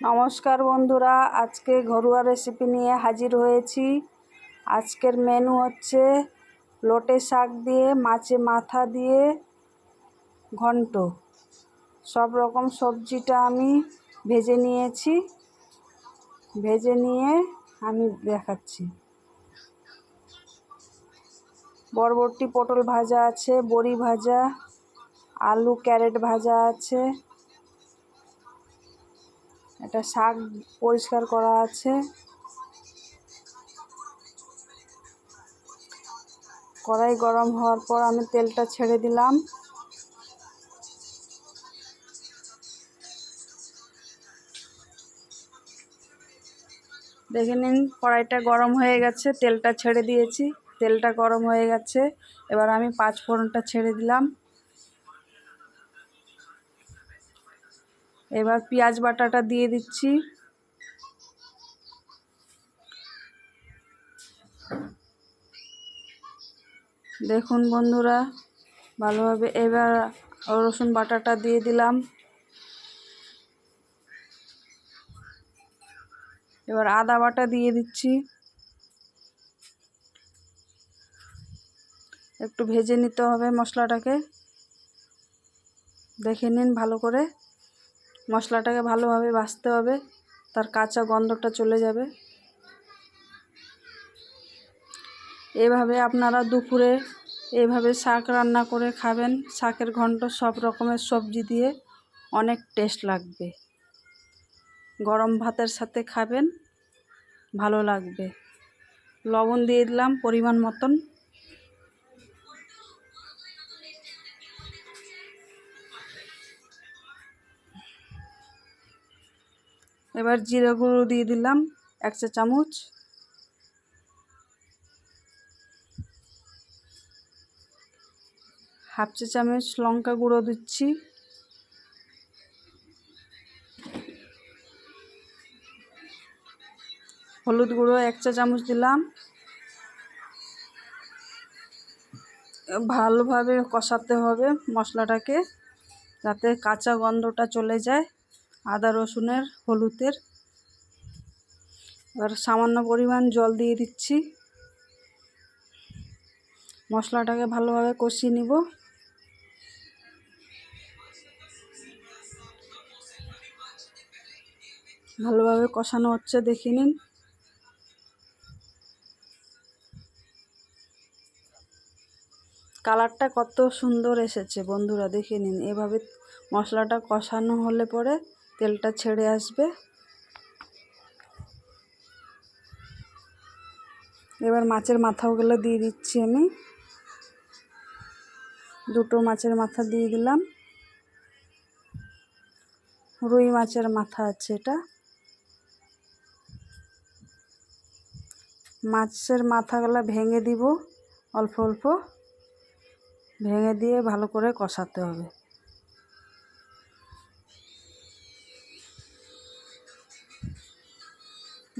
নমস্কার বন্ধুরা, আজকে ঘরোয়া রেসিপি নিয়ে হাজির হয়েছি। আজকের মেনু হচ্ছে লোটে শাক দিয়ে, মাছে মাথা দিয়ে, ঘন্ট। সব রকম সবজিটা আমি ভেজে নিয়েছি। ভেজে নিয়ে আমি দেখাচ্ছি। বরবটি পটল ভাজা আছে, বড়ি ভাজা, আলু, ক্যারেট ভাজা আছে। একটা শাক পরিষ্কার করা আছে। কড়াই গরম হওয়ার পর আমি তেলটা ছেড়ে দিলাম। দেখে নিন, কড়াইটা গরম হয়ে গেছে, তেলটা ছেড়ে দিয়েছি। তেলটা গরম হয়ে গেছে। এবার আমি পাঁচ ফোড়নটা ছেড়ে দিলাম। এবার পেঁয়াজ বাটাটা দিয়ে দিচ্ছি। দেখুন বন্ধুরা, ভালোভাবে এবার রসুন বাটাটা দিয়ে দিলাম। এবার আদা বাটা দিয়ে দিচ্ছি। একটু ভেজে নিতে হবে মশলাটাকে। দেখে নিন ভালো করে। মশলাটাকে ভালোভাবে ভাজতে হবে। তার কাঁচা গন্ধটা চলে যাবে। এভাবে আপনারা দুপুরে এভাবে শাক রান্না করে খাবেন। শাকের ঘন্ট সব রকমের সবজি দিয়ে অনেক টেস্ট লাগবে। গরম ভাতের সাথে খাবেন, ভালো লাগবে। লবণ দিয়ে দিলাম পরিমাণ মতন। এবার জিরে গুঁড়ো দিয়ে দিলাম, এক চা চামচ। হাফ চা চামচ লঙ্কা গুঁড়ো দিচ্ছি। হলুদ গুঁড়ো এক চা চামচ দিলাম। ভালোভাবে কষাতে হবে মশলাটাকে, যাতে কাঁচা গন্ধটা চলে যায়। আদা রসুনের হলুদের। এবার সামান্য পরিমাণ জল দিয়ে দিচ্ছি। মশলাটাকে ভালোভাবে কষিয়ে নিব। ভালোভাবে কষানো হচ্ছে, দেখে নিন। কালারটা কত সুন্দর এসেছে, বন্ধুরা, দেখে নিন। এভাবে মশলাটা কষানো হলে পরে তেলটা ছেড়ে আসবে। এবার মাছের মাথাগুলো দিয়ে দিচ্ছি আমি। দুটো মাছের মাথা দিয়ে দিলাম। রুই মাছের মাথা আছে এটা। মাছের মাথাগুলো ভেঙে দিব, অল্প অল্প। ভেঙে দিয়ে ভালো করে কষাতে হবে।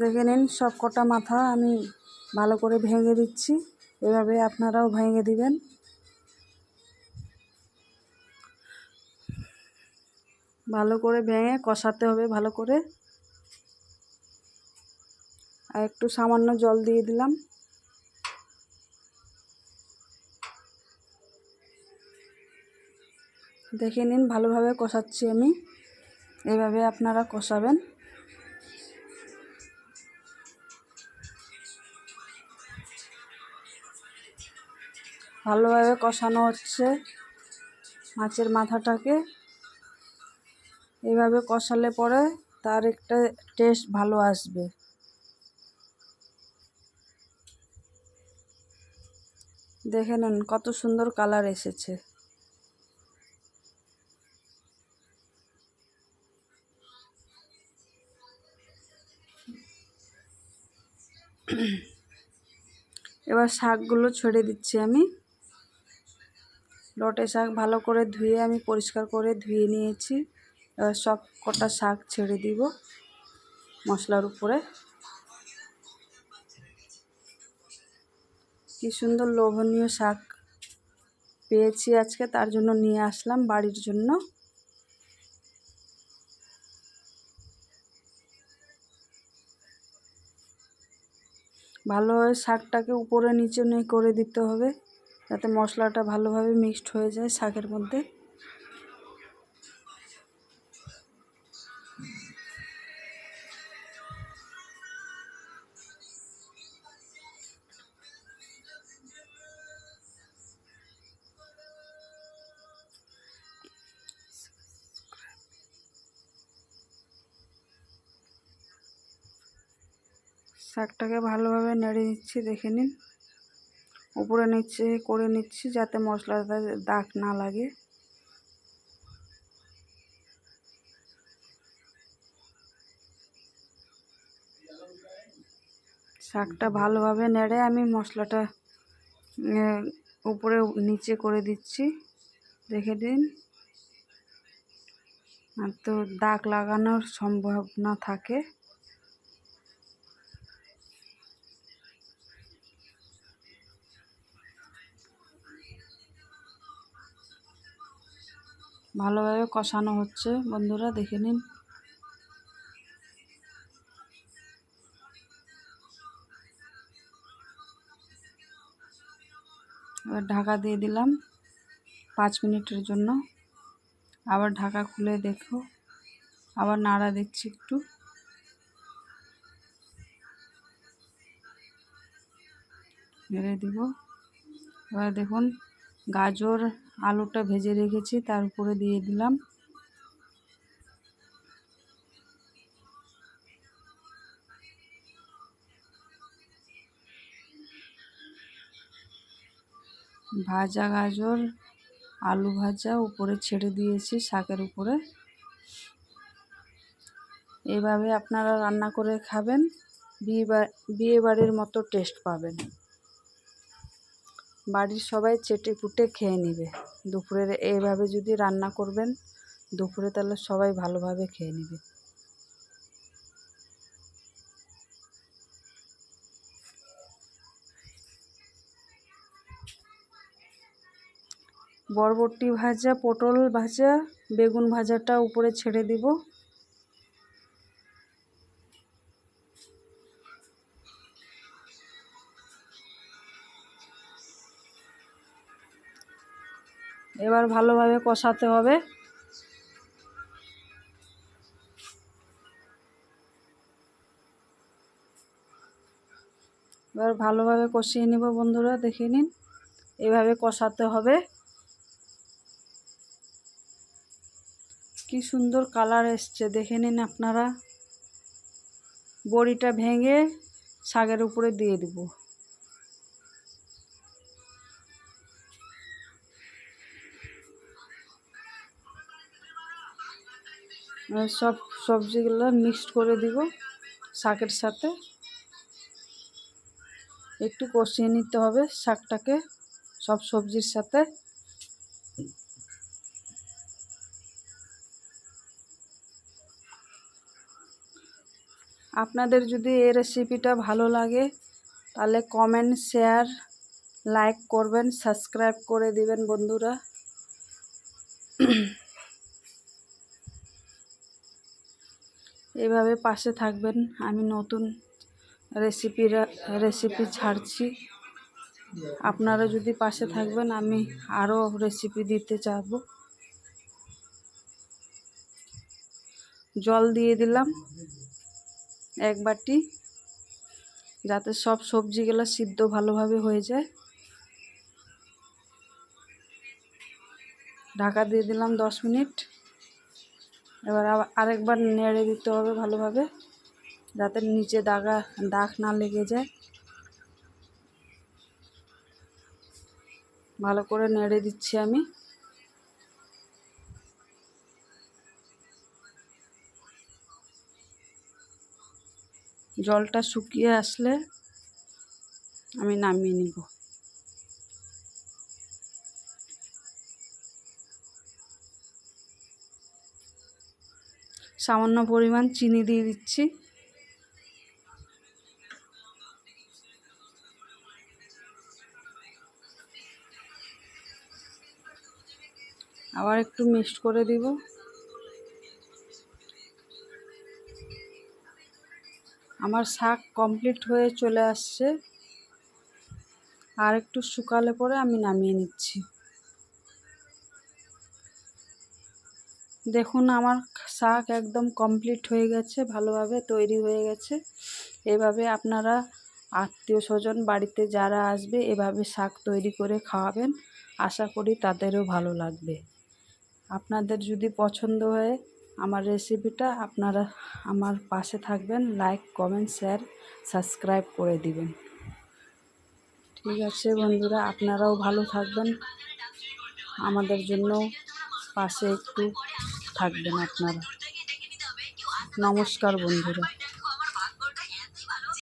দেখে নিন সব কটা মাথা আমি ভালো করে ভেঙে দিচ্ছি। এভাবে আপনারাও ভেঙে দিবেন। ভালো করে ভেঙে কষাতে হবে ভালো করে। আর একটু সামান্য জল দিয়ে দিলাম। দেখে নিন, ভালোভাবে কষাচ্ছি আমি। এভাবে আপনারা কষাবেন। ভালোভাবে কষানো হচ্ছে মাছের মাথাটাকে। এভাবে কষালে পরে তার একটা টেস্ট ভালো আসবে। দেখে নেন কত সুন্দর কালার এসেছে। এবার শাকগুলো ছড়ে দিচ্ছি আমি। লটে শাক ভালো করে ধুয়ে আমি পরিষ্কার করে ধুয়ে নিয়েছি। এবার সব কটা শাক ছেড়ে দিব মশলার উপরে। কি সুন্দর লোভনীয় শাক পেয়েছি আজকে, তার জন্য নিয়ে আসলাম বাড়ির জন্য। ভালোভাবে শাকটাকে উপরে নিচে নিয়ে করে দিতে হবে। যাতে মশলাটা ভালোভাবে মিক্সড হয়ে যায় শাকের মধ্যে। শাকটাকে ভালোভাবে নেড়ে নিচ্ছি দেখে নিন। উপরে নিচে করে নিচ্ছি যাতে মশলাটা দাগ না লাগে। শাকটা ভালোভাবে নেড়ে আমি মশলাটা উপরে নিচে করে দিচ্ছি। দেখে দিন। আর তো দাগ লাগানোর সম্ভাবনা থাকে। ভালোভাবে কষানো হচ্ছে। বন্ধুরা, দেখে নিন। এবার ঢাকা দিয়ে দিলাম পাঁচ মিনিটের জন্য। আবার ঢাকা খুলে দেখো। আবার নাড়া দিচ্ছি একটু। মেরে দিব। এবার দেখুন গাজর, আলুটা ভেজে রেখেছি, তার উপরে দিয়ে দিলাম। ভাজা গাজর, আলু ভাজা উপরে ছেড়ে দিয়েছি শাকের উপরে। এভাবে আপনারা রান্না করে খাবেন, বিয়ে বাড়ির মতো টেস্ট পাবেন। বাড়ির সবাই চেটে পুটে খেয়ে নেবে। দুপুরের এইভাবে যদি রান্না করবেন, দুপুরে তাহলে সবাই ভালোভাবে খেয়ে নেবে। বরবটি ভাজা, পটল ভাজা, বেগুন ভাজাটা উপরে ছেড়ে দিব। এবার ভালোভাবে কষাতে হবে। এবার ভালোভাবে কষিয়ে নিব বন্ধুরা, দেখে নিন। এভাবে কষাতে হবে। কি সুন্দর কালার এসছে, দেখে নিন আপনারা। বড়িটা ভেঙে শাকের উপরে দিয়ে দেবো। সব সবজিগুলো মিক্সড করে দিব শাকের সাথে। একটু কষিয়ে নিতে হবে শাকটাকে সব সবজির সাথে। আপনাদের যদি এই রেসিপিটা ভালো লাগে, তাহলে কমেন্ট শেয়ার লাইক করবেন সাবস্ক্রাইব করে দিবেন বন্ধুরা। এভাবে পাশে থাকবেন। আমি নতুন রেসিপিরা, রেসিপি ছাড়ছি। আপনারা যদি পাশে থাকবেন, আমি আরও রেসিপি দিতে চাব জল দিয়ে দিলাম এক বাটি, যাতে সব সবজিগুলো সিদ্ধ ভালোভাবে হয়ে যায়। ঢাকা দিয়ে দিলাম দশ মিনিট। এবার আরেকবার নেড়ে দিতে হবে ভালোভাবে, যাতে নিচে দাগা, দাগ না লেগে যায়। ভালো করে নেড়ে দিচ্ছি আমি। জলটা শুকিয়ে আসলে আমি নামিয়ে নিব। সামান্য পরিমাণ চিনি দিয়ে দিচ্ছি। আবার একটু মিক্সড করে দিব। আমার শাক কমপ্লিট হয়ে চলে আসছে। আর একটু শুকালে পরে আমি নামিয়ে নিচ্ছি। দেখুন, আমার শাক একদম কমপ্লিট হয়ে গেছে, ভালোভাবে তৈরি হয়ে গেছে। এভাবে আপনারা আত্মীয় স্বজন বাড়িতে যারা আসবে, এভাবে শাক তৈরি করে খাওয়াবেন। আশা করি তাদেরও ভালো লাগবে। আপনাদের যদি পছন্দ হয় আমার রেসিপিটা আপনারা আমার পাশে থাকবেন লাইক কমেন্ট শেয়ার সাবস্ক্রাইব করে দিবেন। ঠিক আছে বন্ধুরা, আপনারাও ভালো থাকবেন। আমাদের জন্য পাশে একটু থাকবেন আপনারা। নমস্কার বন্ধুরা।